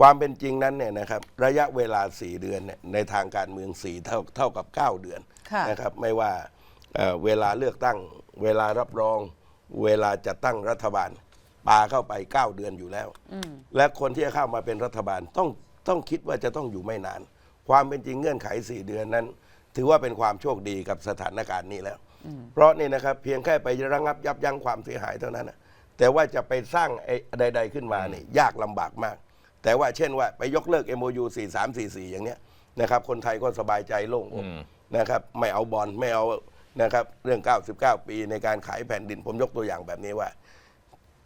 ความเป็นจริงนั้นเนี่ยนะครับระยะเวลา 4 เดือนเนี่ยในทางการเมือง4เท่าเท่ากับ 9 เดือนค่ะนะครับไม่ว่าเอ่อเวลาเลือกตั้ง เวลารับรอง เวลาจะตั้งรัฐบาลปาเข้าไป 9 เดือนอยู่แล้วและคนที่จะเข้ามาเป็นรัฐบาลต้องต้องคิดว่าจะต้องอยู่ไม่นาน ความเป็นจริงเงื่อนไข 4 เดือนนั้น ถือว่าเป็นความโชคดีกับสถานการณ์นี้แล้ว เพราะนี่นะครับเพียงแค่ไประงับยับยั้งความเสียหายเท่านั้นนะแต่ว่าจะไปสร้างไอ้ใด ๆขึ้นมานี่ยากลำบากมาก แต่ว่าเช่นว่าไปยกเลิก MOU 4344 อย่างเนี้ยนะครับคนไทยก็สบายใจโล่งอกนะครับไม่เอาบอลไม่เอานะครับเรื่อง 99 ปีในการขายแผ่นดินผมยกตัวอย่างแบบนี้ว่า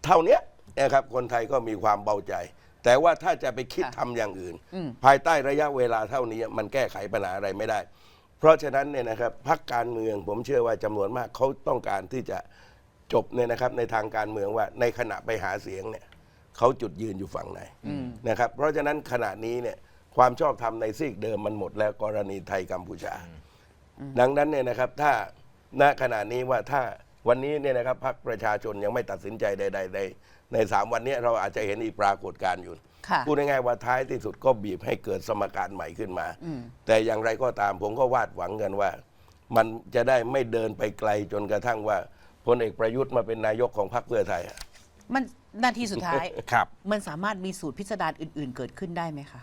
เท่าเนี้ยนะครับคนไทยก็มีความเบาใจ แต่ว่าถ้าจะไปคิดค่ะทำอย่างอื่น ภายใต้ระยะเวลาเท่านี้มันแก้ไขปัญหาอะไรไม่ได้ เพราะฉะนั้นเนี่ยนะครับพักการเมืองผมเชื่อว่าจำนวนมากเขาต้องการที่จะจบเนี่ยนะครับในทางการเมืองว่าในขณะไปหาเสียงเนี่ย เขาจุดยืนอยู่ฝั่งไหนนะครับเพราะฉะนั้นขณะนี้เนี่ยความชอบธรรมในซีกเดิมมันหมดแล้วกรณีไทยกัมพูชา ดังนั้นเนี่ยนะครับถ้าณขณะนี้ว่าถ้าวันนี้เนี่ยนะครับพรรคประชาชนยังไม่ตัดสินใจใดๆในในสามวันเนี้เราอาจจะเห็นอีกปรากฏการณ์อยู่ค่ะพูดง่ายๆว่าท้ายที่สุดก็บีบให้เกิดสมการใหม่ขึ้นมา แต่อย่างไรก็ตามผมก็วาดหวังกันว่า มันจะได้ไม่เดินไปไกลจนกระทั่งว่าพลเอกประยุทธ์มาเป็นนายกของพรรคเพื่อไทยอะมัน นาทีสุดท้าย ครับ มันสามารถมีสูตรพิสดารอื่น ๆ เกิดขึ้นได้ไหมคะ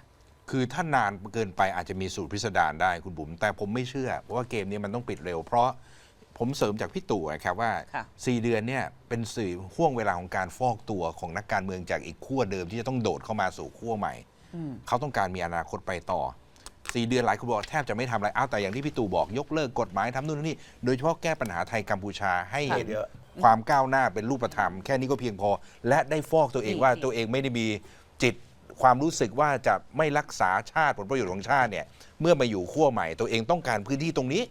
คือถ้านานเกินไปอาจจะมีสูตรพิสดารได้คุณบุ๋มแต่ผมไม่เชื่อ เพราะว่าเกมนี้มันต้องปิดเร็ว เพราะผมเสริมจากพี่ตู่นะครับว่า ค่ะ 4 เดือนเนี่ยเป็นสื่อห่วงเวลาของการฟอกตัวของนักการเมืองจากอีกขั้วเดิมที่จะต้องโดดเข้ามาสู่ขั้วใหม่เขาต้องการมีอนาคตไปต่อ 4 เดือนหลายคนบอกแทบจะไม่ทำอะไรอ้าวแต่อย่างที่พี่ตู่บอกยกเลิกกฎหมายทำนู่นนนนี่ โดยเฉพาะแก้ปัญหาไทยกัมพูชาให้เห็นเยอะ ความก้าวหน้าเป็นรูปธรรมแค่นี้ก็เพียงพอ และได้ฟอกตัวเองดีว่าดีตัวเองไม่ได้มีจิตความรู้สึกว่าจะไม่รักษาชาติผลประโยชน์ของชาติเนี่ยเมื่อมาอยู่ขั้วใหม่ตัวเองต้องการพื้นที่ตรงนี้